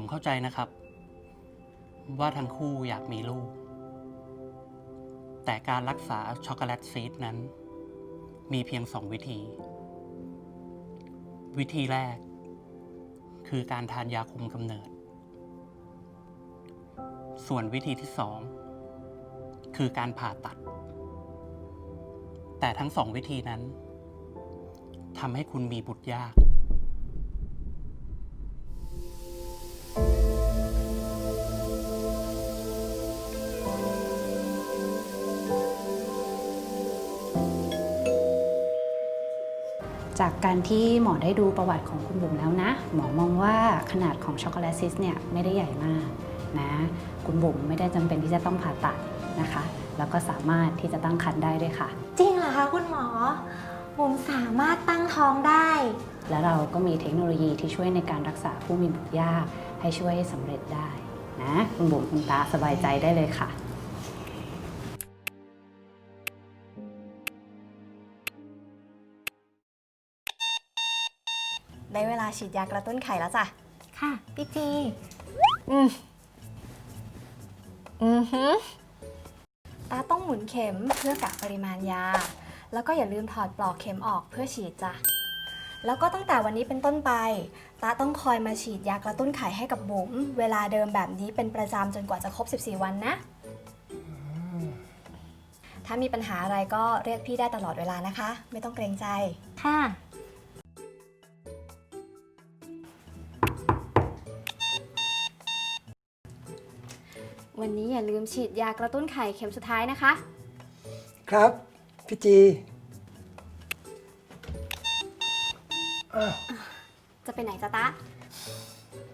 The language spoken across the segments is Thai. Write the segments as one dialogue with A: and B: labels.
A: ผมเข้าใจนะครับ ว่าทั้งคู่อยากมีลูก แต่การรักษาช็อกโกแลตซีดนั้น มีเพียงสองวิธี วิธีแรก คือการทานยาคุมกำเนิด ส่วนวิธีที่สองคือการผ่าตัด แต่ทั้งสองวิธีนั้นทำให้คุณมีบุตรยาก
B: จากการที่หมอได้ดูประวัติของคุณบุ๋มแล้วนะ หมอมองว่าขนาดของช็อกโกแลตซิสเนี่ยไม่ได้ใหญ่มากนะคุณบุ๋มไม่ได้จำเป็นที่จะต้องผ่าตัดนะคะ แล้วก็สามารถที่จะตั้งครรภ์ได้ด้วยค่ะ
C: จริงเหรอคะคุณหมอผมสามารถตั้งท้องได้
B: และเราก็มีเทคโนโลยีที่ช่วยในการรักษาผู้มีบุตรยากให้ช่วยให้สำเร็จได้นะคุณบุ๋มคุณตาสบายใจได้เลยค่ะ
C: ได้เวลาฉีดยากระตุ้นไข่แล้วจ้ะ ค่ะ พี่จี
D: อืม อือหือ
C: ตาต้องหมุนเข็มเพื่อกะปริมาณยา แล้วก็อย่าลืมถอดปลอกเข็มออกเพื่อฉีดจ้ะ แล้วก็ตั้งแต่วันนี้เป็นต้นไป ตาต้องคอยมาฉีดยากระตุ้นไข่ให้กับบุ๋มเวลาเดิมแบบนี้เป็นประจำจนกว่าจะครบ 14 วันนะ ถ้ามีปัญหาอะไรก็เรียกพี่ได้ตลอดเวลานะคะ ไม่ต้องเกรงใจ
D: ค่ะ
C: วันนี้อย่าลืมฉีดยากระตุ้นไข่เข็มสุดท้ายนะคะ
E: ครับพี่จีอ้าว
C: จะไปไหนจ๊ะตะ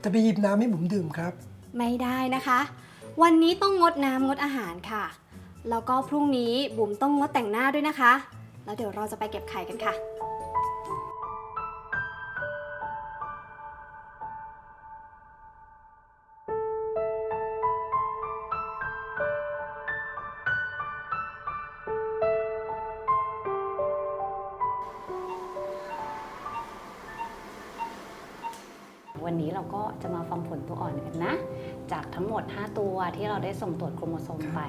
E: จะไปหยิบน้ำให้ผมดื่มครับ
C: ไม่ได้นะคะ วันนี้ต้องงดน้ำงดอาหารค่ะ แล้วก็พรุ่งนี้บุ๋มต้องงดแต่งหน้าด้วยนะคะ แล้วเดี๋ยวเราจะไปเก็บไข่กันค่ะ
B: วันนี้เราก็จะมาฟังผลตัวอ่อนกันนะ จากทั้งหมด 5 ตัวที่เราได้ส่งตรวจโครโมโซมไป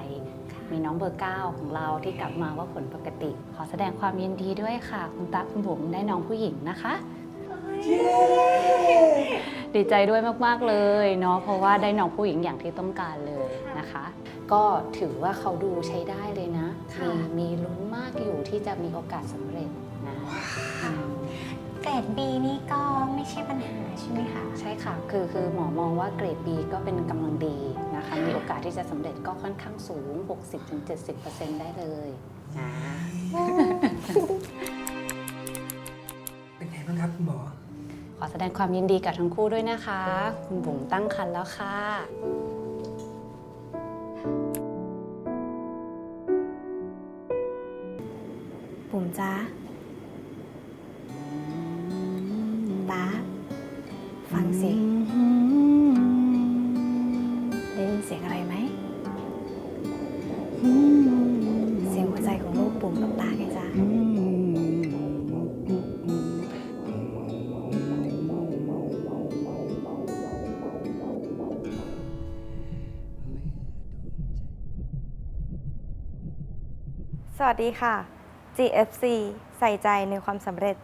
B: มีน้องเบอร์ 9 ของเราที่กลับมาว่าผลปกติ ขอแสดงความยินดีด้วยค่ะ คุณตาคุณบุ๋มได้น้องผู้หญิงนะคะ ดีใจด้วยมากๆเลยเนาะเพราะว่าได้น้องผู้หญิงอย่างที่ต้องการเลยนะคะ ก็ถือว่าเขาดูใช้ได้เลยนะ
C: ค่ะ
B: มีมีลุ้นมากอยู่ที่จะมีโอกาสสำเร็จนะอืม
D: เกรด B นี่ก็ไม่ใช่ปัญหาใช่ไหม คะ
B: ใช่ค่ะ คือคือหมอมองว่าเกรด B ก็เป็นกำลังดีนะคะ มีโอกาสที่จะสำเร็จก็ค่อนข้างสูง 60-70%ได้เลยนะ
E: เป็นไงบ้างครับคุณหมอ
B: ขอแสดงความยินดีกับทั้งคู่ด้วยนะคะ คุณบุ๋มตั้งครรภ์แล้วค่ะ
C: บุ๋มจ้า งสิ ได้ยินเสียงอะไรไหม เสียงหัวใจของลูกบุ๋มกับตาไงจ๊ะ
D: สวัสดีค่ะ GFC ใส่ใจในความสำเร็จ